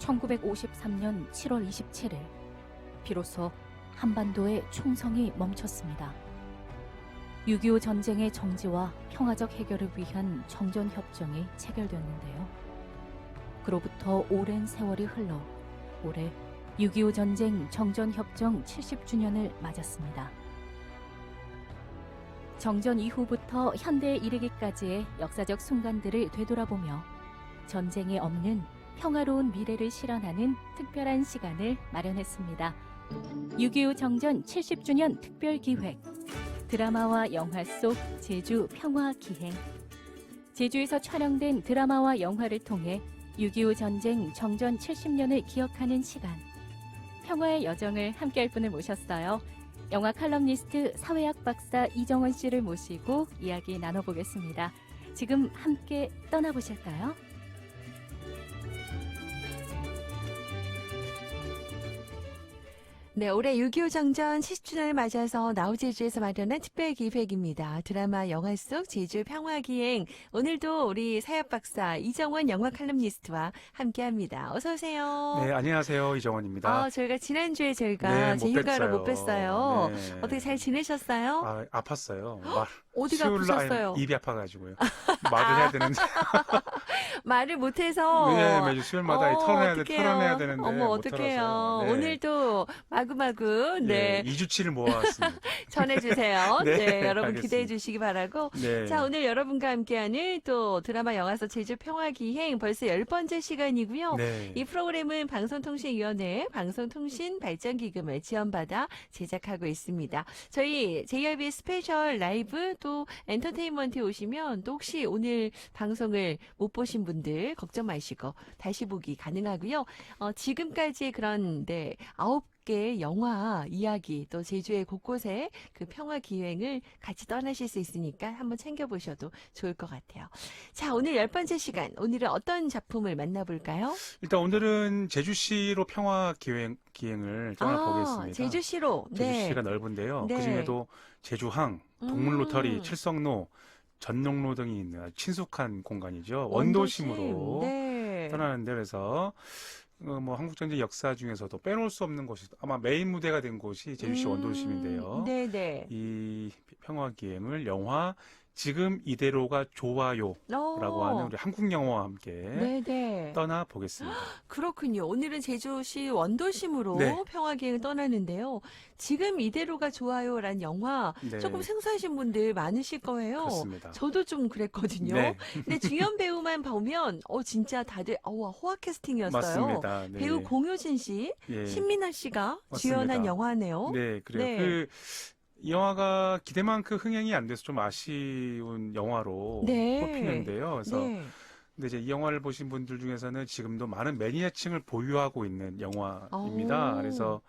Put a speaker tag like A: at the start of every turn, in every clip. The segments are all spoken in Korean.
A: 1953년 7월 27일 비로소 한반도의 총성이 멈췄습니다. 6.25 전쟁의 정지와 평화적 해결을 위한 정전협정이 체결되었는데요. 그로부터 오랜 세월이 흘러 올해 6.25 전쟁 정전협정 70주년을 맞았습니다. 정전 이후부터 현대에 이르기까지의 역사적 순간들을 되돌아보며 전쟁에 없는 평화로운 미래를 실현하는 특별한 시간을 마련했습니다. 6.25 정전 70주년 특별 기획 드라마와 영화 속 제주 평화 기행 제주에서 촬영된 드라마와 영화를 통해 6.25 전쟁 정전 70년을 기억하는 시간 평화의 여정을 함께할 분을 모셨어요. 영화 칼럼니스트 사회학 박사 이정원 씨를 모시고 이야기 나눠보겠습니다. 지금 함께 떠나보실까요?
B: 네, 올해 6.25 정전 70주년을 맞아서 나우제주에서 마련한 특별 기획입니다. 드라마 영화 속 제주 평화기행. 오늘도 우리 사협 박사 이정원 영화 칼럼니스트와 함께 합니다. 어서오세요.
C: 네, 안녕하세요. 이정원입니다.
B: 아, 저희가 지난주에 저희가
C: 네, 제못
B: 휴가를 못 뵀어요.
C: 네.
B: 어떻게 잘 지내셨어요?
C: 아, 아팠어요. 말,
B: 어디가 아프셨어요?
C: 입이 아파가지고요. 말을 해야 되는데.
B: 말을 못해서.
C: 네, 매주 수요일마다
B: 어,
C: 털어내야, 돼,
B: 어떡해요.
C: 털어내야 되는데.
B: 어머,
C: 못
B: 어떡해요.
C: 네.
B: 오늘도 마구마구, 네,
C: 네. 2주치를 모아왔습니다.
B: 전해주세요. 네,
C: 네,
B: 여러분
C: 알겠습니다.
B: 기대해 주시기 바라고.
C: 네.
B: 자, 오늘 여러분과 함께하는 또 드라마 영화서 제주 평화기행 벌써 열 번째 시간이고요.
C: 네.
B: 이 프로그램은 방송통신위원회 방송통신발전기금을 지원받아 제작하고 있습니다. 저희 JRB 스페셜 라이브 또 엔터테인먼트에 오시면 또 혹시 오늘 방송을 못 보신 분들 걱정 마시고 다시 보기 가능하고요. 어, 지금까지의 그런 네, 아홉 개 영화 이야기 또 제주의 곳곳에 그 평화 기행을 같이 떠나실 수 있으니까 한번 챙겨 보셔도 좋을 것 같아요. 자, 오늘 열 번째 시간 오늘은 어떤 작품을 만나볼까요?
C: 일단 오늘은 제주시로 평화 기행, 기행을 떠나보겠습니다.
B: 아, 제주시로. 네.
C: 제주시가 넓은데요.
B: 네.
C: 그 중에도 제주항, 동물로터리,
B: 음.
C: 칠성로, 전농로 등이 있는 친숙한 공간이죠.
B: 원도심.
C: 원도심으로
B: 네.
C: 떠나는데 그래서 어, 뭐 한국전쟁 역사 중에서도 빼놓을 수 없는 곳이 아마 메인 무대가 된 곳이 제주시
B: 음,
C: 원도심인데요.
B: 네네.
C: 이 평화기행을 영화 지금 이대로가 좋아요라고
B: 어,
C: 하는 우리 한국 영화와 함께
B: 네네.
C: 떠나 보겠습니다.
B: 그렇군요. 오늘은 제주시 원도심으로
C: 네.
B: 평화 기행을 떠나는데요. 지금 이대로가 좋아요라는 영화
C: 네,
B: 조금 생소하신 분들 많으실 거예요.
C: 그렇습니다.
B: 저도 좀 그랬거든요.
C: 네,
B: 근데 주연 배우만 보면 어 진짜 다들 어와 호화 캐스팅이었어요.
C: 맞습니다. 네.
B: 배우 공효진 씨,
C: 예.
B: 신민아 씨가
C: 맞습니다.
B: 주연한 영화네요.
C: 네, 그래요.
B: 네.
C: 그, 이 영화가 기대만큼 흥행이 안 돼서 좀 아쉬운 영화로
B: 네.
C: 뽑히는데요. 그래서
B: 네.
C: 근데 이제 이 영화를 보신 분들 중에서는 지금도 많은 매니아층을 보유하고 있는 영화입니다.
B: 오.
C: 그래서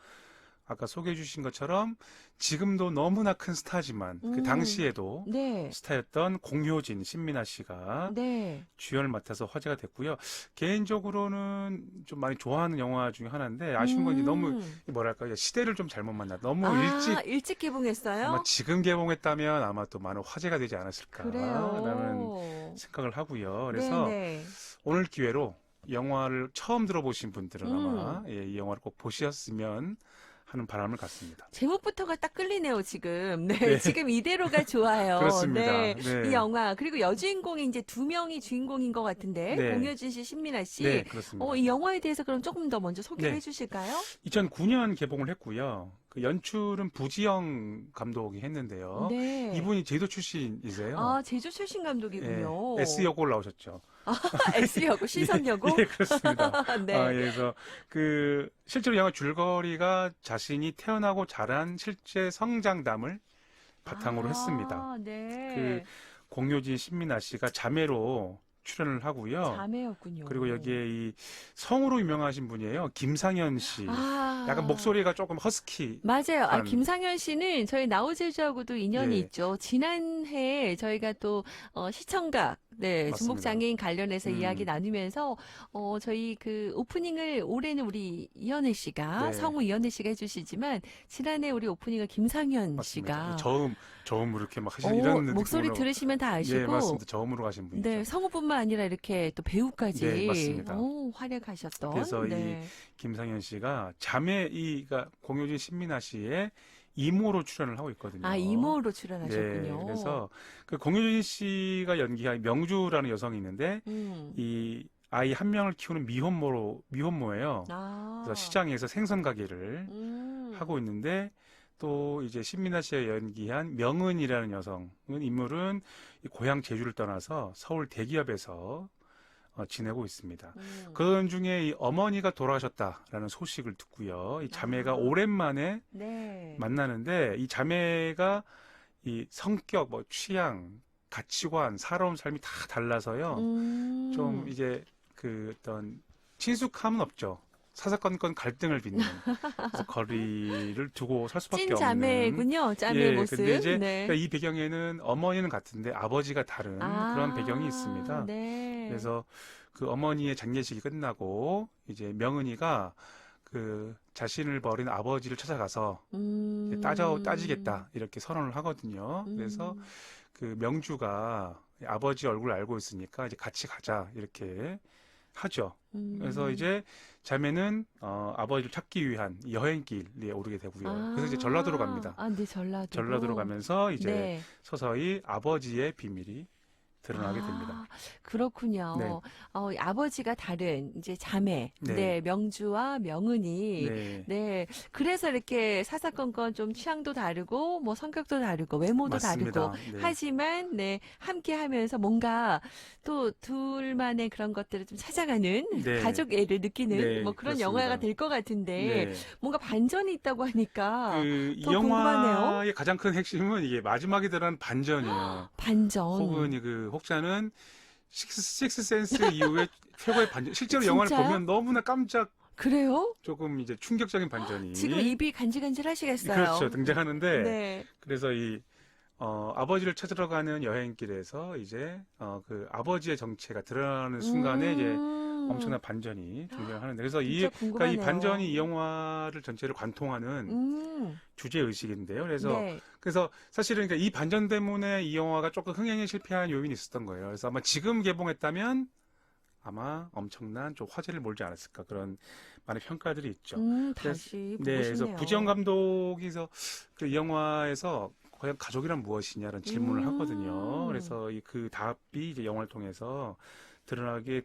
C: 아까 소개해 주신 것처럼 지금도 너무나 큰 스타지만
B: 음.
C: 그 당시에도
B: 네.
C: 스타였던 공효진, 신민아 씨가
B: 네.
C: 주연을 맡아서 화제가 됐고요. 개인적으로는 좀 많이 좋아하는 영화 중에 하나인데 아쉬운 건 이제 너무
B: 음.
C: 뭐랄까 시대를 좀 잘못 만나 너무
B: 아,
C: 일찍
B: 일찍 개봉했어요?
C: 아마 지금 개봉했다면 아마 또 많은 화제가 되지 않았을까라는. 생각을 하고요. 그래서
B: 네네.
C: 오늘 기회로 이 영화를 처음 들어보신 분들은
B: 음.
C: 아마 예, 이 영화를 꼭 보셨으면 하는 바람을 갖습니다.
B: 제목부터가 딱 끌리네요, 지금. 네,
C: 네.
B: 지금 이대로가 좋아요.
C: 그렇습니다.
B: 네.
C: 네.
B: 이 영화. 그리고 여주인공이 이제 두 명이 주인공인 것 같은데.
C: 네.
B: 공효진 씨, 신민아 씨.
C: 네, 그렇습니다.
B: 어, 이 영화에 대해서 그럼 조금 더 먼저 소개를
C: 네.
B: 해주실까요?
C: 2009년 개봉을 했고요. 그 연출은 부지영 감독이 했는데요.
B: 네.
C: 이분이 제도 출신이세요.
B: 아, 제주 출신 감독이군요.
C: 예, S여고 나오셨죠.
B: S여고, 시선여고?
C: 예, 그렇습니다.
B: 네.
C: 아, 예, 그래서 그 실제로 영화 줄거리가 자신이 태어나고 자란 실제 성장담을 바탕으로
B: 아,
C: 했습니다.
B: 네.
C: 그 공효진 신민아 씨가 자매로 출연을 하고요.
B: 자매였군요.
C: 그리고 여기에 이 성으로 유명하신 분이에요. 김상현 씨.
B: 아.
C: 약간 목소리가 조금 허스키.
B: 맞아요. 아,
C: 한-
B: 김상현 씨는 저희 나우제주하고도 인연이
C: 네.
B: 있죠. 지난해 저희가 또 어, 시청각 네,
C: 맞습니다.
B: 중복 장애인 관련해서
C: 음.
B: 이야기 나누면서 어 저희 그 오프닝을 올해는 우리 이현애 씨가
C: 네.
B: 성우 이현애 씨가 해주시지만 지난해 우리 오프닝을 김상현
C: 맞습니다.
B: 씨가
C: 저음 저음으로 이렇게 막 하시는
B: 오,
C: 이런
B: 목소리
C: 느낌으로.
B: 들으시면 다 아시고
C: 예, 맞습니다. 저음으로 가신 분이죠.
B: 네, 성우뿐만 아니라 이렇게 또 배우까지
C: 네, 맞습니다.
B: 오, 활약하셨던
C: 그래서 이
B: 네.
C: 김상현 씨가 자매 이 그러니까 공효진 신민아 씨의 이모로 출연을 하고 있거든요.
B: 아 이모로 출연하셨군요.
C: 네, 그래서 그 공효진 씨가 연기한 명주라는 여성이 있는데
B: 음.
C: 이 아이 한 명을 키우는 미혼모로 미혼모예요.
B: 아.
C: 그래서 시장에서 생선 가게를
B: 음.
C: 하고 있는데 또 이제 신민아 씨가 연기한 명은이라는 여성은 인물은 이 고향 제주를 떠나서 서울 대기업에서 어, 지내고 있습니다.
B: 음.
C: 그 중에 이 어머니가 돌아가셨다라는 소식을 듣고요. 이 자매가
B: 아.
C: 오랜만에
B: 네.
C: 만나는데 이 자매가 이 성격, 뭐 취향, 가치관, 살아온 삶이 다 달라서요.
B: 음.
C: 좀 이제 그 어떤 친숙함은 없죠. 사사건건 갈등을 빚는 거리를 두고 살 수밖에
B: 찐
C: 없는.
B: 자매군요. 자매
C: 예,
B: 모습.
C: 근데 이제
B: 네.
C: 그러니까 이 배경에는 어머니는 같은데 아버지가 다른 그런 배경이 있습니다.
B: 네.
C: 그래서 그 어머니의 장례식이 끝나고 이제 명은이가 그 자신을 버린 아버지를 찾아가서
B: 음.
C: 따져 따지겠다 이렇게 선언을 하거든요. 그래서
B: 음.
C: 그 명주가 아버지 얼굴을 알고 있으니까 이제 같이 가자 이렇게 하죠.
B: 음.
C: 그래서 이제 자매는 어, 아버지를 찾기 위한 여행길에 오르게 되고요. 그래서 이제 전라도로 갑니다.
B: 아, 네, 전라도.
C: 전라도로 가면서 이제
B: 네.
C: 서서히 아버지의 비밀이 드러나게
B: 아,
C: 됩니다.
B: 그렇군요.
C: 네.
B: 어, 아버지가 다른 이제 자매, 네,
C: 네.
B: 명주와 명은이, 네.
C: 네.
B: 그래서 이렇게 사사건건 좀 취향도 다르고, 뭐 성격도 다르고, 외모도
C: 맞습니다.
B: 다르고,
C: 네.
B: 하지만, 네, 함께 하면서 뭔가 또 둘만의 그런 것들을 좀 찾아가는
C: 네.
B: 가족 애를 느끼는
C: 네,
B: 뭐 그런
C: 그렇습니다.
B: 영화가 될 것 같은데,
C: 네.
B: 뭔가 반전이 있다고 하니까,
C: 그, 이
B: 더 궁금하네요.
C: 영화의 가장 큰 핵심은 이게 마지막에 들어간 반전이에요.
B: 반전.
C: 혹은 이그 혹자는 식스, 식스 센스 이후에 최고의 반전. 실제로 영화를
B: 진짜요?
C: 보면 너무나 깜짝
B: 그래요?
C: 조금 이제 충격적인 반전이
B: 지금 입이 간질간질 하시겠어요.
C: 그렇죠 등장하는데
B: 네.
C: 그래서 이 어, 아버지를 찾으러 가는 여행길에서 이제 어, 그 아버지의 정체가 드러나는 순간에 이제
B: 음.
C: 엄청난 반전이 등장하는데 그래서 이
B: 진짜
C: 그러니까 이
B: 궁금하네요.
C: 반전이 이 영화를 전체를 관통하는
B: 음.
C: 주제 의식인데요. 그래서
B: 네.
C: 그래서 사실은 그러니까 이 반전 때문에 이 영화가 조금 흥행에 실패한 요인이 있었던 거예요. 그래서 아마 지금 개봉했다면 아마 엄청난 좀 화제를 몰지 않았을까 그런 많은 평가들이 있죠.
B: 음, 다시 보고
C: 네, 그래서
B: 싶네요.
C: 부지영 감독이서 그 이 영화에서 과연 가족이란 무엇이냐는 질문을
B: 음.
C: 하거든요. 그래서 이 그 답이 이제 영화를 통해서 드러나게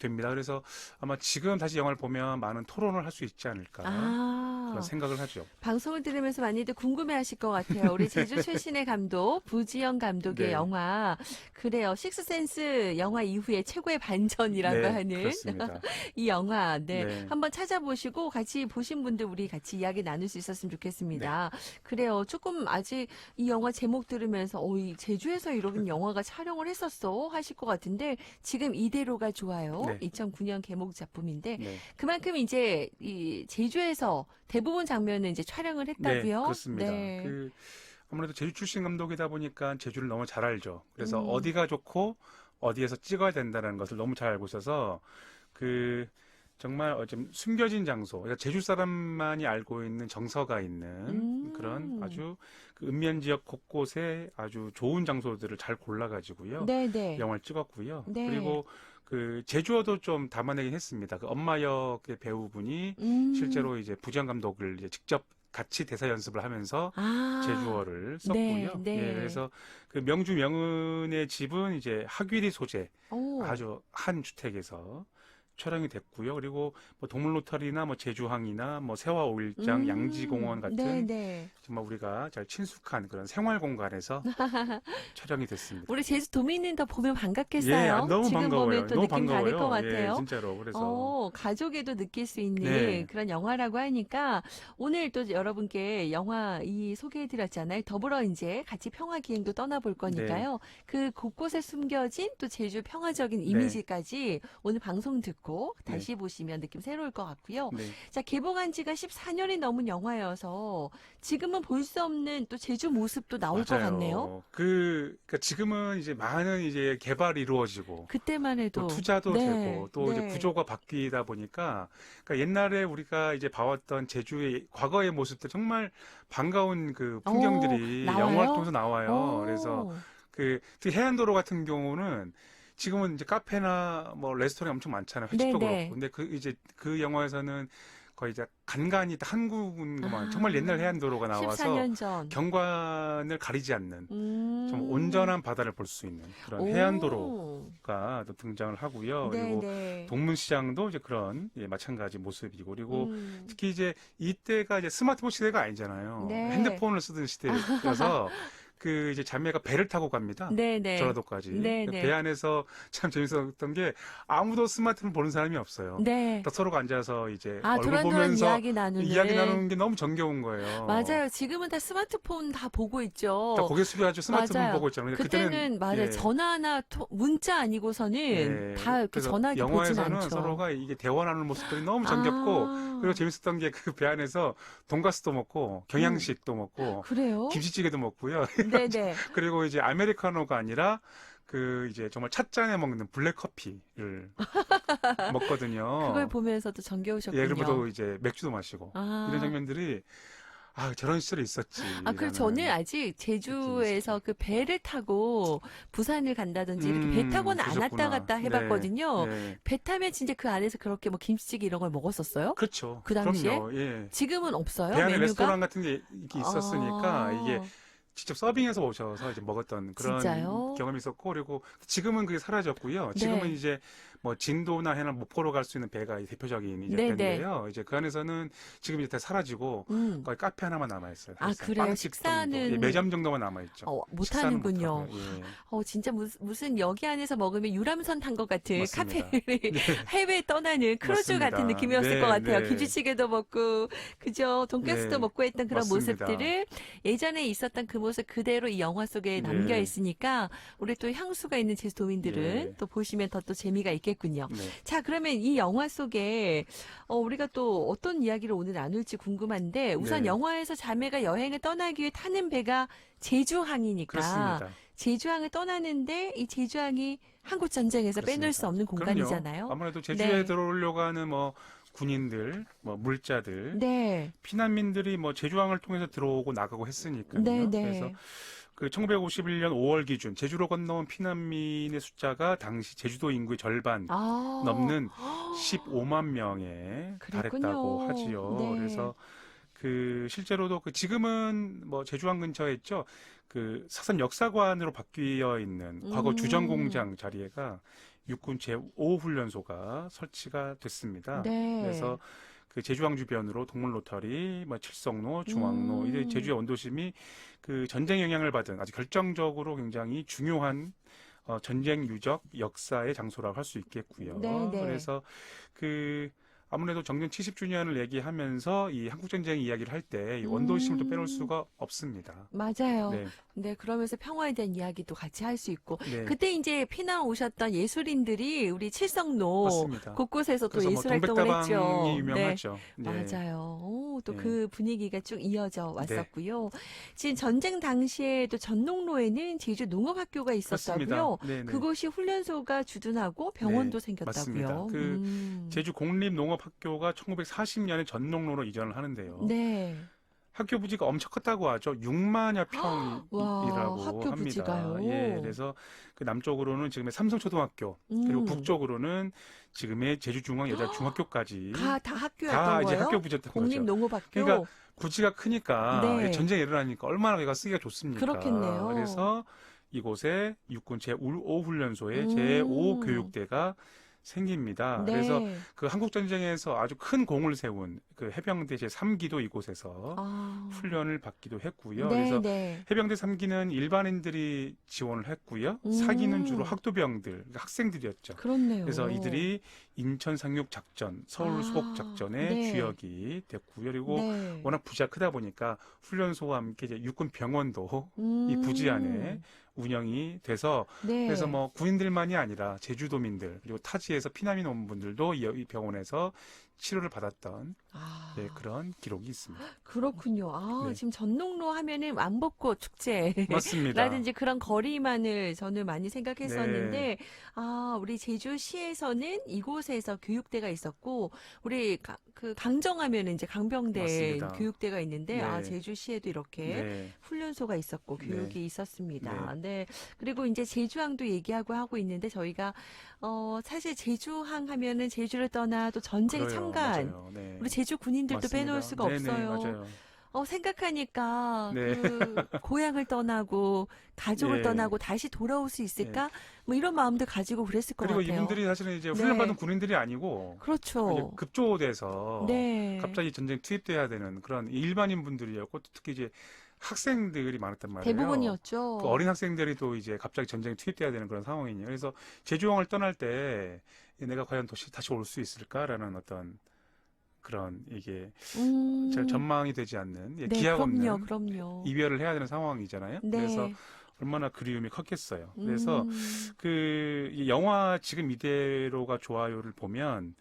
C: 됩니다. 그래서 아마 지금 다시 영화를 보면 많은 토론을 할 수 있지 않을까
B: 아,
C: 그런 생각을 하죠.
B: 방송을 들으면서 많이들 궁금해하실 것 같아요. 우리 제주 출신의 감독 부지영 감독의
C: 네.
B: 영화 그래요. 식스센스 영화 이후에 최고의 반전이라고
C: 네,
B: 하는. 이 영화, 네.
C: 네.
B: 한번 찾아보시고 같이 보신 분들 우리 같이 이야기 나눌 수 있었으면 좋겠습니다. 그래요. 조금 아직 이 영화 제목 들으면서, 어, 이 제주에서 이런 영화가 촬영을 했었어? 하실 것 같은데, 지금 이대로가 좋아요.
C: 네.
B: 2009년 개목 작품인데,
C: 네.
B: 그만큼 이제 이 제주에서 대부분 장면은 이제 촬영을 했다고요?
C: 네, 그렇습니다.
B: 네.
C: 그 아무래도 제주 출신 감독이다 보니까 제주를 너무 잘 알죠. 그래서
B: 음.
C: 어디가 좋고 어디에서 찍어야 된다는 것을 너무 잘 알고 있어서 그 정말 어, 좀 숨겨진 장소, 그러니까 제주 사람만이 알고 있는 정서가 있는
B: 음.
C: 그런 아주 그 읍면 지역 곳곳에 아주 좋은 장소들을 잘 골라가지고요.
B: 네네.
C: 영화를 찍었고요.
B: 네.
C: 그리고 그 제주어도 좀 담아내긴 했습니다. 그 엄마 역의 배우분이
B: 음.
C: 실제로 이제 부지영 감독을 이제 직접 같이 대사 연습을 하면서
B: 아.
C: 제주어를 썼고요.
B: 네, 네.
C: 예, 그래서 그 명주 명은의 집은 이제 하귀리 소재
B: 오.
C: 아주 한 주택에서 촬영이 됐고요. 그리고 뭐 동물로터리나 뭐 제주항이나 뭐 세화 오일장,
B: 음.
C: 양지공원 같은
B: 네네.
C: 정말 우리가 잘 친숙한 그런 생활 공간에서 촬영이 됐습니다.
B: 우리 제주 도민은 더 보면 반갑겠어요.
C: 예, 너무
B: 지금
C: 반가워요.
B: 보면 또
C: 너무
B: 느낌 다를 것
C: 반가워요.
B: 같아요.
C: 예, 진짜로. 그래서
B: 어, 가족에도 느낄 수 있는
C: 네.
B: 그런 영화라고 하니까 오늘 또 여러분께 영화 이 소개해드렸잖아요. 더불어 이제 같이 평화 기행도 떠나볼 거니까요.
C: 네.
B: 그 곳곳에 숨겨진 또 제주 평화적인 이미지까지 오늘 방송 듣고 보시고 다시 보시면 느낌 새로울 것 같고요.
C: 네.
B: 자, 개봉한 지가 14년이 넘은 영화여서 지금은 볼 수 없는 또 제주 모습도 나올 것 같네요.
C: 그, 그러니까 지금은 이제 많은 이제 개발이 이루어지고
B: 그때만 해도
C: 또 투자도
B: 네,
C: 되고 또 이제
B: 네.
C: 구조가 바뀌다 보니까 그러니까 옛날에 우리가 이제 봐왔던 제주의 과거의 모습들 정말 반가운 그 풍경들이
B: 어, 나와요?
C: 영화를 통해서 나와요.
B: 오.
C: 그래서 그 특히 해안도로 같은 경우는 지금은 이제 카페나 뭐 레스토랑이 엄청 많잖아요. 회식도
B: 네네.
C: 그렇고. 근데 그 이제 그 영화에서는 거의 이제 간간이 다 한국만
B: 아.
C: 정말 옛날 해안도로가 나와서
B: 14년 전.
C: 경관을 가리지 않는
B: 음.
C: 좀 온전한 바다를 볼 수 있는 그런
B: 오.
C: 해안도로가 또 등장을 하고요.
B: 네,
C: 그리고
B: 네.
C: 동문시장도 이제 그런 예, 마찬가지 모습이고 그리고
B: 음.
C: 특히 이제 이때가 이제 스마트폰 시대가 아니잖아요.
B: 네.
C: 핸드폰을 쓰던 시대여서 그 이제 자매가 배를 타고 갑니다.
B: 네, 네.
C: 전라도까지.
B: 네,
C: 그
B: 네.
C: 배 안에서 참 재밌었던 게 아무도 스마트폰 보는 사람이 없어요.
B: 네.
C: 다 서로가 앉아서 이제
B: 아,
C: 얼굴 보면서
B: 이야기 나누는.
C: 이야기 나누는 게 너무 정겨운 거예요.
B: 맞아요. 지금은 다 스마트폰 다 보고 있죠.
C: 다 고개 숙여가지고 스마트폰
B: 맞아요.
C: 보고 있잖아요. 근데
B: 그때는 맞아요.
C: 예.
B: 전화나 토- 문자 아니고서는
C: 예.
B: 다 이렇게 전화기 보진
C: 영화에서는
B: 않죠.
C: 서로가 이게 대화 나누는 모습들이 너무 정겹고
B: 아,
C: 그리고 재밌었던 게 그 배 안에서 돈가스도 먹고 경양식도 먹고
B: 그래요?
C: 김치찌개도 먹고요.
B: 네 네.
C: 그리고 이제 아메리카노가 아니라 그 이제 정말 찻잔에 먹는 블랙 커피를 먹거든요.
B: 그걸 보면서도 정겨우셨군요.
C: 예, 그리고 이제 맥주도 마시고
B: 아.
C: 이런 장면들이 아 저런 시절이 있었지.
B: 아, 그리고 저는 아직 제주에서 그 배를 타고 부산을 간다든지 이렇게 배 타고는 안 왔다 갔다 해봤거든요.
C: 네.
B: 배 타면 진짜 그 안에서 그렇게 뭐 김치찌개 이런 걸 먹었었어요?
C: 그렇죠.
B: 그 당시에?
C: 그럼요. 예.
B: 지금은 없어요?
C: 배 안에
B: 메뉴가?
C: 레스토랑 같은 게 있었으니까
B: 아.
C: 이게 직접 서빙해서 오셔서 이제 먹었던 그런
B: 진짜요?
C: 경험이 있었고 그리고 지금은 그게 사라졌고요. 지금은
B: 네.
C: 이제 뭐 진도나 해나 목포로 갈 수 있는 배가 이 대표적인 이제
B: 네,
C: 배인데요. 이제 그 안에서는 지금 이제 다 사라지고
B: 음.
C: 거의 카페 하나만 남아 있어요.
B: 아, 그래요? 식사는-
C: 예, 매점 정도만 남아 있죠.
B: 어, 못 하는군요.
C: 예.
B: 어, 진짜 무슨, 무슨 여기 안에서 먹으면 유람선 탄 것 같은
C: 맞습니다.
B: 카페를 해외에 떠나는 크루즈
C: 맞습니다.
B: 같은 느낌이었을
C: 네,
B: 것 같아요.
C: 네.
B: 김치찌개도 먹고, 그죠? 돈가스도
C: 네,
B: 먹고 했던 그런
C: 맞습니다.
B: 모습들을 예전에 있었던 그 모습 그대로 이 영화 속에
C: 네.
B: 남겨 있으니까 우리 또 향수가 있는 제주도민들은
C: 네.
B: 또 보시면 더 또 재미가 있겠 군요.
C: 네.
B: 자, 그러면 이 영화 속에 어, 우리가 또 어떤 이야기를 오늘 나눌지 궁금한데 우선
C: 네.
B: 영화에서 자매가 여행을 떠나기 위해 타는 배가 제주항이니까
C: 그렇습니다.
B: 제주항을 떠나는데 이 제주항이 한국 전쟁에서 빼놓을
C: 그렇습니다.
B: 수 없는 공간이잖아요.
C: 그럼요. 아무래도 제주에
B: 네.
C: 들어오려고 하는 뭐 군인들, 뭐 물자들,
B: 네,
C: 피난민들이 뭐 제주항을 통해서 들어오고 나가고 했으니까요.
B: 네, 네.
C: 그래서 그 1951년 5월 기준 제주로 건너온 피난민의 숫자가 당시 제주도 인구의 절반
B: 아,
C: 넘는 15만 명에
B: 그랬군요.
C: 달했다고 하지요.
B: 네.
C: 그래서 그 실제로도 그 지금은 뭐 제주항 근처에 있죠. 그 사선 역사관으로 바뀌어 있는 과거
B: 음.
C: 주전 공장 자리에가 육군 제5 훈련소가 설치가 됐습니다.
B: 네.
C: 그래서 그 제주항 주변으로 동물 로터리, 뭐 칠성로, 중앙로,
B: 음.
C: 이제 제주의 원도심이 그 전쟁 영향을 받은 아주 결정적으로 굉장히 중요한 어, 전쟁 유적 역사의 장소라고 할 수 있겠고요.
B: 네, 네.
C: 그래서 그 아무래도 정년 70주년을 얘기하면서 이 한국 전쟁 이야기를 할 때 원도심을 또 빼놓을
B: 음.
C: 수가 없습니다.
B: 맞아요.
C: 네,
B: 네, 그러면서 평화에 대한 이야기도 같이 할 수 있고
C: 네,
B: 그때 이제 피난 오셨던 예술인들이 우리 칠성로
C: 맞습니다.
B: 곳곳에서
C: 또뭐
B: 예술 활동을 했죠.
C: 동백다방이 유명하죠.
B: 네.
C: 네.
B: 맞아요. 또
C: 네.
B: 그 분위기가 쭉 이어져 왔었고요. 지금 전쟁 당시에도 전농로에는 제주 농업학교가 있었다고요.
C: 네, 네.
B: 그곳이 훈련소가 주둔하고 병원도
C: 네,
B: 생겼다고요.
C: 맞습니다. 그
B: 음.
C: 제주 공립 농업 학교가 1940년에 전농로로 이전을 하는데요.
B: 네.
C: 학교 부지가 엄청 컸다고 하죠. 6만여
B: 와,
C: 평이라고 합니다.
B: 부지가요?
C: 예, 그래서 그 남쪽으로는 지금의 삼성초등학교 그리고
B: 음.
C: 북쪽으로는 지금의 제주중앙 여자중학교까지
B: 다, 다 학교였던
C: 다 이제
B: 거예요?
C: 학교 부지였던 거죠.
B: 공립농업학교.
C: 그러니까 부지가 크니까
B: 네.
C: 전쟁이 일어나니까 얼마나 얘가 쓰기가 좋습니까?
B: 그렇겠네요.
C: 그래서 이곳에 육군 제5 훈련소의
B: 음.
C: 제5 교육대가 생깁니다.
B: 네.
C: 그래서 그 한국 전쟁에서 아주 큰 공을 세운 그 해병대 제 3기도 이곳에서
B: 아.
C: 훈련을 받기도 했고요.
B: 네,
C: 그래서
B: 네.
C: 해병대 3기는 일반인들이 지원을 했고요.
B: 음.
C: 4기는 주로 학도병들, 그러니까 학생들이었죠.
B: 그렇네요.
C: 그래서 이들이 인천 상륙 작전, 서울
B: 아,
C: 수복 작전의
B: 네.
C: 주역이 됐고요. 그리고
B: 네.
C: 워낙 부지가 크다 보니까 훈련소와 함께 이제 육군 병원도 이
B: 음.
C: 부지 안에 운영이 돼서
B: 네.
C: 그래서 뭐 군인들만이 아니라 제주도민들 그리고 타지에서 피난민 온 분들도 이이 병원에서 치료를 받았던
B: 아,
C: 네, 그런 기록이 있습니다.
B: 그렇군요. 아,
C: 네.
B: 지금 전농로 하면은 왕복꽃 축제.
C: 맞습니다.
B: 라든지 그런 거리만을 저는 많이 생각했었는데,
C: 네.
B: 아, 우리 제주시에서는 이곳에서 교육대가 있었고, 우리 가- 그 강정하면 이제 강병대
C: 맞습니다.
B: 교육대가 있는데,
C: 네.
B: 아, 제주시에도 이렇게
C: 네.
B: 훈련소가 있었고
C: 네.
B: 교육이 있었습니다. 네. 그리고 이제 제주항도 얘기하고 하고 있는데 저희가 어 사실 제주항 하면은 제주를 떠나 또 전쟁
C: 그래요. 맞아요. 네.
B: 우리 제주 군인들도
C: 맞습니다.
B: 빼놓을 수가
C: 네네,
B: 없어요.
C: 맞아요.
B: 어 생각하니까
C: 네.
B: 그 고향을 떠나고 가족을
C: 예.
B: 떠나고 다시 돌아올 수 있을까? 뭐 이런 마음도 가지고 그랬을 것
C: 그리고
B: 같아요.
C: 이분들이 사실은 이제
B: 네.
C: 훈련받은 군인들이 아니고 이제
B: 그렇죠.
C: 급조돼서
B: 네.
C: 갑자기 전쟁 투입돼야 되는 그런 일반인 분들이었고 또 특히 이제 학생들이 많았단 말이에요.
B: 대부분이었죠.
C: 그 어린 학생들이 또 이제 갑자기 전쟁에 투입돼야 되는 그런 상황이에요. 그래서 제주항을 떠날 때 내가 과연 다시 다시 올 수 있을까라는 어떤 그런 이게
B: 음.
C: 잘 전망이 되지 않는 예,
B: 네,
C: 기약
B: 그럼요,
C: 없는
B: 그럼요.
C: 이별을 해야 되는 상황이잖아요.
B: 네.
C: 그래서 얼마나 그리움이 컸겠어요. 그래서
B: 음.
C: 그이 영화 지금 이대로가 좋아요를 보면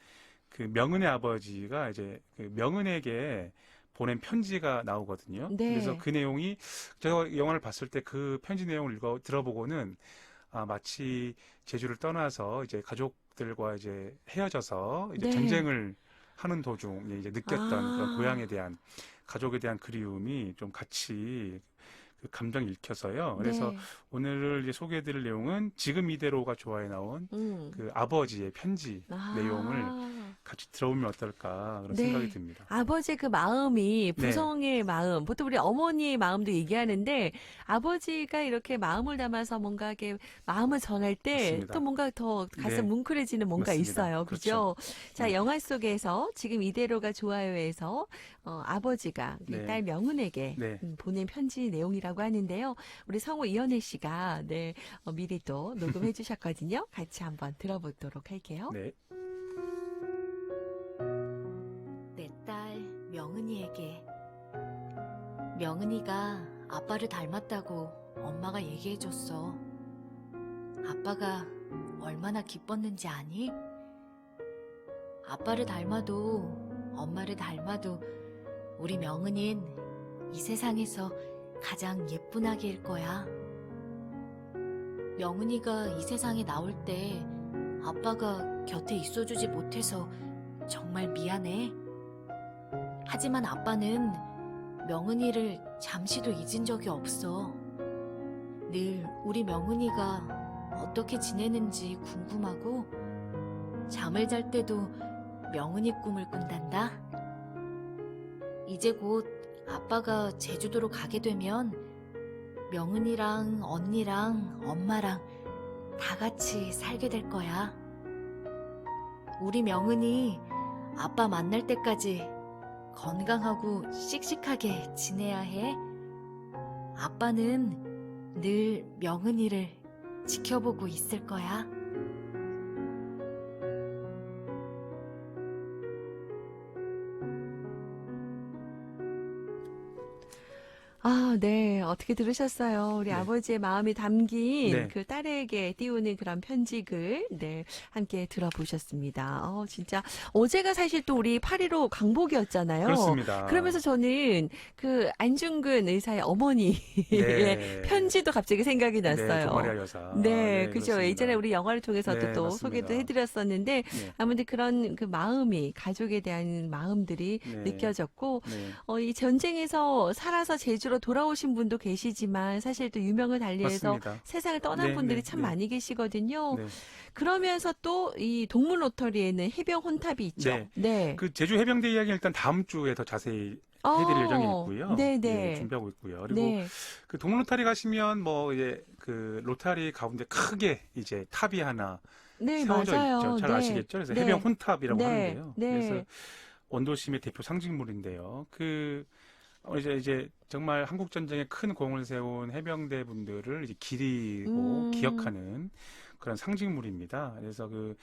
C: 그 명은의 아버지가 이제 그 명은에게 보낸 편지가 나오거든요.
B: 네.
C: 그래서 그 내용이 제가 영화를 봤을 때 그 편지 내용을 읽어 들어보고는 아 마치 제주를 떠나서 이제 가족들과 이제 헤어져서 이제
B: 네.
C: 전쟁을 하는 도중에 이제 느꼈던
B: 아.
C: 그런 고향에 대한 가족에 대한 그리움이 좀 같이 그 감정이 읽혀서요. 그래서
B: 네.
C: 오늘 이제 소개해드릴 내용은 지금 이대로가 좋아에 나온
B: 음.
C: 그 아버지의 편지
B: 아.
C: 내용을 같이 들어보면 어떨까 그런
B: 네.
C: 생각이 듭니다.
B: 아버지의 그 마음이
C: 네.
B: 부성의 마음, 보통 우리 어머니의 마음도 얘기하는데 아버지가 이렇게 마음을 담아서 뭔가 이렇게 마음을 전할 때. 또 뭔가 더 가슴
C: 네.
B: 뭉클해지는 뭔가
C: 맞습니다.
B: 있어요. 그죠? 자,
C: 네.
B: 영화 속에서 지금 이대로가 좋아요에서 어, 아버지가
C: 네.
B: 딸 명은에게
C: 네.
B: 음, 보낸 편지 내용이라 고 하는데요. 우리 성우 이현애 씨가 네, 어, 미리 또 녹음해 주셨거든요. 같이 한번 들어보도록 할게요.
C: 네.
D: 내 딸 명은이에게 명은이가 아빠를 닮았다고 엄마가 얘기해줬어. 아빠가 얼마나 기뻤는지 아니? 아빠를 닮아도 엄마를 닮아도 우리 명은인 이 세상에서 가장 예쁜 아기일 거야. 명은이가 이 세상에 나올 때 아빠가 곁에 있어주지 못해서 정말 미안해. 하지만 아빠는 명은이를 잠시도 잊은 적이 없어. 늘 우리 명은이가 어떻게 지내는지 궁금하고 잠을 잘 때도 명은이 꿈을 꾼단다. 이제 곧 아빠가 제주도로 가게 되면 명은이랑 언니랑 엄마랑 다 같이 살게 될 거야. 우리 명은이 아빠 만날 때까지 건강하고 씩씩하게 지내야 해. 아빠는 늘 명은이를 지켜보고 있을 거야.
B: 네. 어떻게 들으셨어요? 우리
C: 네.
B: 아버지의 마음이 담긴
C: 네.
B: 그 딸에게 띄우는 그런 편지글, 네. 함께 들어보셨습니다. 어, 진짜. 어제가 사실 또 우리 8.15 강복이었잖아요.
C: 그렇습니다.
B: 그러면서 저는 그 안중근 의사의 어머니의
C: 네.
B: 편지도 갑자기 생각이
C: 네,
B: 났어요.
C: 조마리아 여사.
B: 네, 그죠.
C: 그렇습니다.
B: 예전에 우리 영화를 통해서도
C: 네,
B: 또
C: 맞습니다.
B: 소개도 해드렸었는데,
C: 네,
B: 아무튼 그런 그 마음이, 가족에 대한 마음들이
C: 네.
B: 느껴졌고,
C: 네,
B: 어, 이 전쟁에서 살아서 제주로 돌아 오신 분도 계시지만 사실 또 유명을 달리해서
C: 맞습니다.
B: 세상을 떠난
C: 네,
B: 분들이
C: 네,
B: 참
C: 네.
B: 많이 계시거든요.
C: 네.
B: 그러면서 또 이 동물 로터리에는 해병 혼탑이 있죠.
C: 네.
B: 네.
C: 그 제주 해병대 이야기 는 일단 다음 주에 더 자세히
B: 어,
C: 해드릴 예정이 있고요.
B: 네,
C: 예,
B: 네.
C: 준비하고 있고요. 그리고
B: 네.
C: 그 동물 로타리 가시면 뭐 이제 그 로타리 가운데 크게 이제 탑이 하나
B: 네,
C: 세워져
B: 맞아요.
C: 있죠. 잘
B: 네.
C: 아시겠죠? 그래서
B: 네.
C: 해병 혼탑이라고
B: 네.
C: 하는데요.
B: 네.
C: 그래서 원도심의 대표 상징물인데요. 그 어, 이제 이제 정말 한국 전쟁에 큰 공을 세운 해병대 분들을 이제 기리고
B: 음.
C: 기억하는 그런 상징물입니다. 그래서 그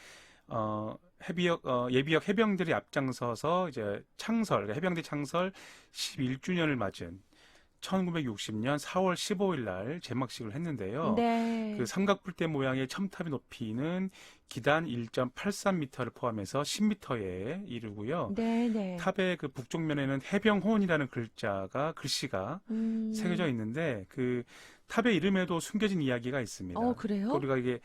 C: 어, 해비역 어, 예비역 해병들이 앞장서서 이제 창설 그러니까 해병대 창설 11주년을 맞은 1960년 4월 15일 날 제막식을 했는데요.
B: 네.
C: 그 삼각뿔대 모양의 첨탑의 높이는 기단 1.83m를 포함해서 10m에 이르고요.
B: 네, 네.
C: 탑의 그 북쪽 면에는 해병혼이라는 글자가 글씨가
B: 음.
C: 새겨져 있는데 그 탑의 이름에도 숨겨진 이야기가 있습니다.
B: 어, 그래요?
C: 우리가 이게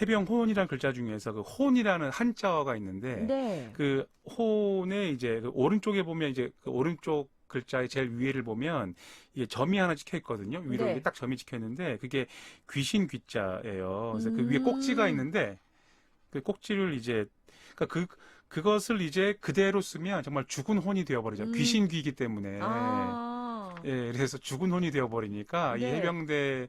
C: 해병혼이라는 글자 중에서 그 혼이라는 한자어가 있는데
B: 네.
C: 그 혼의 이제 그 오른쪽에 보면 이제 그 오른쪽 글자의 제일 위에를 보면 이게 점이 하나 찍혀 있거든요. 위로
B: 네.
C: 이렇게 딱 점이 찍혀 있는데 그게 귀신 귀자예요. 그래서 그 위에
B: 음.
C: 꼭지가 있는데 그 꼭지를 이제 그러니까 그 그것을 이제 그대로 쓰면 정말 죽은 혼이 되어버리죠.
B: 음.
C: 귀신 귀이기 때문에.
B: 아.
C: 예, 그래서 죽은 혼이 되어버리니까 이
B: 네.
C: 해병대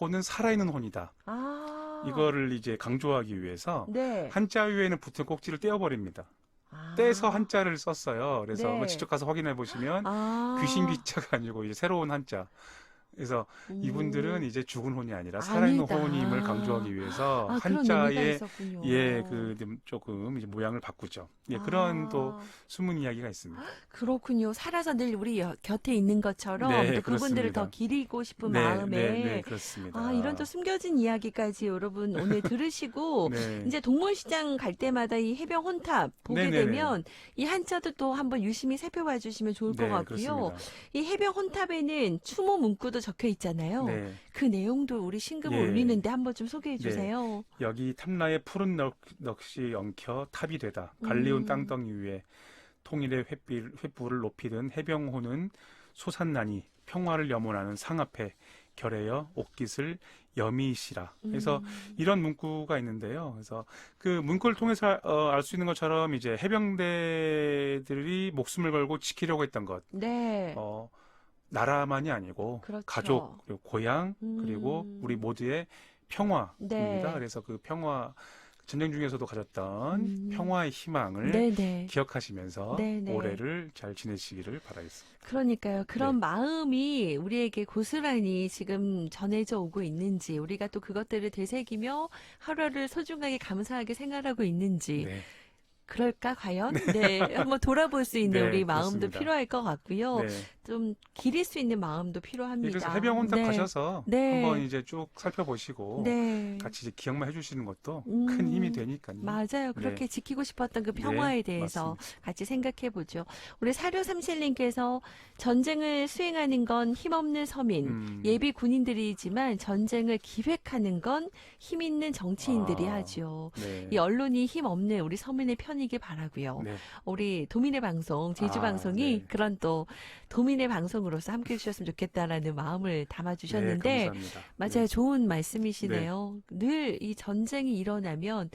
C: 혼은 살아있는 혼이다.
B: 아.
C: 이거를 이제 강조하기 위해서
B: 네.
C: 한자 위에는 붙은 꼭지를 떼어버립니다.
B: 아.
C: 떼서 한자를 썼어요. 그래서
B: 네.
C: 직접 가서 확인해 보시면
B: 아.
C: 귀신 귀자가 아니고 이제 새로운 한자. 그래서
B: 음.
C: 이분들은 이제 죽은 혼이 아니라 살아있는
B: 아니다.
C: 혼임을 강조하기 위해서
B: 아, 그런 의미가
C: 한자의
B: 있었군요.
C: 예, 그좀 조금 이제 모양을 바꾸죠. 예, 그런 또
B: 아.
C: 숨은 이야기가 있습니다.
B: 그렇군요. 살아서 늘 우리 여- 곁에 있는 것처럼
C: 네,
B: 또 그분들을
C: 그렇습니다.
B: 더 기리고 싶은
C: 네,
B: 마음에
C: 네, 네, 그렇습니다.
B: 아 이런 또 숨겨진 이야기까지 여러분 오늘 들으시고
C: 네.
B: 이제 동물시장 갈 때마다 이 해병 혼탑 보게
C: 네네네.
B: 되면 이 한자도 또 한번 유심히 살펴봐 주시면 좋을 것
C: 네,
B: 같고요.
C: 그렇습니다.
B: 이 해병 혼탑에는 추모 문구도 적혀 있잖아요.
C: 네.
B: 그 내용도 우리 신금
C: 예.
B: 올리는데 한번 좀 소개해
C: 네.
B: 주세요.
C: 여기 탐라의 푸른 넋, 넋이 엉켜 탑이 되다. 갈리온
B: 음.
C: 땅덩이 위에 통일의 횃불, 횃불을 높이던 해병호는 솟았나니 평화를 염원하는 상 앞에 결해여 옥깃을 여미시라. 그래서
B: 음.
C: 이런 문구가 있는데요. 그래서 그 문구를 통해서 알수 있는 것처럼 이제 해병대들이 목숨을 걸고 지키려고 했던 것,
B: 네.
C: 어, 나라만이 아니고
B: 그렇죠.
C: 가족 그리고 고향 그리고
B: 음.
C: 우리 모두의 평화입니다.
B: 네.
C: 그래서 그 평화 전쟁 중에서도 가졌던
B: 음.
C: 평화의 희망을
B: 네네.
C: 기억하시면서
B: 네네.
C: 올해를 잘 지내시기를 바라겠습니다.
B: 그러니까요. 그런
C: 네.
B: 마음이 우리에게 고스란히 지금 전해져 오고 있는지, 우리가 또 그것들을 되새기며 하루를 소중하게 감사하게 생활하고 있는지,
C: 네.
B: 그럴까, 과연? 네. 한번 돌아볼 수 있는
C: 네,
B: 우리 마음도
C: 그렇습니다.
B: 필요할 것 같고요.
C: 네.
B: 좀 기릴 수 있는 마음도
C: 예,
B: 필요합니다.
C: 그래서 해병원 딱
B: 네.
C: 가셔서
B: 네.
C: 한번 이제 쭉 살펴보시고
B: 네.
C: 같이 이제 기억만 해주시는 것도
B: 음.
C: 큰 힘이 되니까요.
B: 맞아요. 그렇게
C: 네.
B: 지키고 싶었던 그
C: 네,
B: 평화에 대해서
C: 맞습니다.
B: 같이 생각해 보죠. 우리 사료 삼실님께서 전쟁을 수행하는 건 힘없는 서민,
C: 음.
B: 예비 군인들이지만 전쟁을 기획하는 건 힘 있는 정치인들이
C: 아,
B: 하죠.
C: 네.
B: 이 언론이 힘 없는 우리 서민의 편 이길 바라고요.
C: 네.
B: 우리 도민의 방송, 제주
C: 아,
B: 방송이
C: 네.
B: 그런 또 도민의 방송으로서 함께 해주셨으면 좋겠다라는 마음을 담아주셨는데
C: 네.
B: 맞아요. 좋은 말씀이시네요. 늘 이 전쟁이 일어나면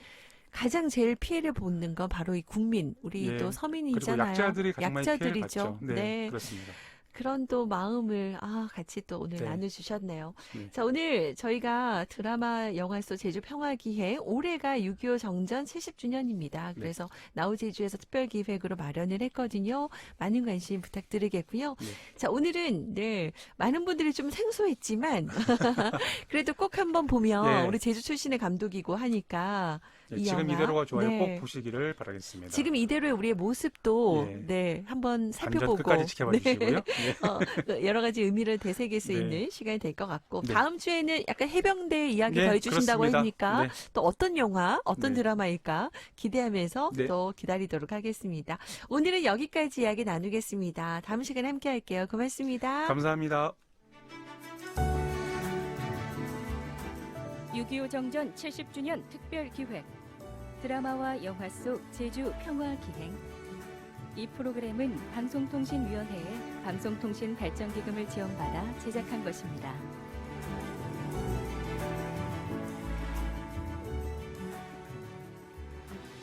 B: 가장 제일 피해를 보는 건 바로 이 국민, 우리
C: 네.
B: 또 서민이잖아요.
C: 약자들이 약자들이죠. 네,
B: 네.
C: 그렇습니다.
B: 그런 또 마음을 아 같이 또 오늘
C: 네.
B: 나눠주셨네요.
C: 네.
B: 자 오늘 저희가 드라마 영화 속 제주 평화기획 올해가 6.25 정전 70주년입니다. 그래서 나우 제주에서 특별 기획으로 마련을 했거든요. 많은 관심 부탁드리겠고요.
C: 네.
B: 자 오늘은 네 많은 분들이 좀 생소했지만 그래도 꼭 한번 보면
C: 네.
B: 우리 제주 출신의 감독이고 하니까
C: 네,
B: 이
C: 지금
B: 영화,
C: 이대로가 좋아요.
B: 네.
C: 꼭 보시기를 바라겠습니다.
B: 지금 이대로의 우리의 모습도
C: 네.
B: 네, 한번
C: 반전
B: 살펴보고
C: 끝까지 지켜봐
B: 네.
C: 주시고요. 네.
B: 어, 그 여러 가지 의미를 되새길 수
C: 네.
B: 있는 시간이 될 것 같고
C: 네.
B: 다음 주에는 약간 해병대 이야기
C: 네,
B: 더 해주신다고
C: 그렇습니다.
B: 하니까
C: 네.
B: 또 어떤 영화, 어떤
C: 네.
B: 드라마일까 기대하면서
C: 네.
B: 또 기다리도록 하겠습니다. 오늘은 여기까지 이야기 나누겠습니다. 다음 시간에 함께 할게요. 고맙습니다.
C: 감사합니다.
A: 6.25 정전 70주년 특별 기획 드라마와 영화 속 제주 평화 기행 이 프로그램은 방송통신위원회의 방송통신 발전기금을 지원받아 제작한 것입니다.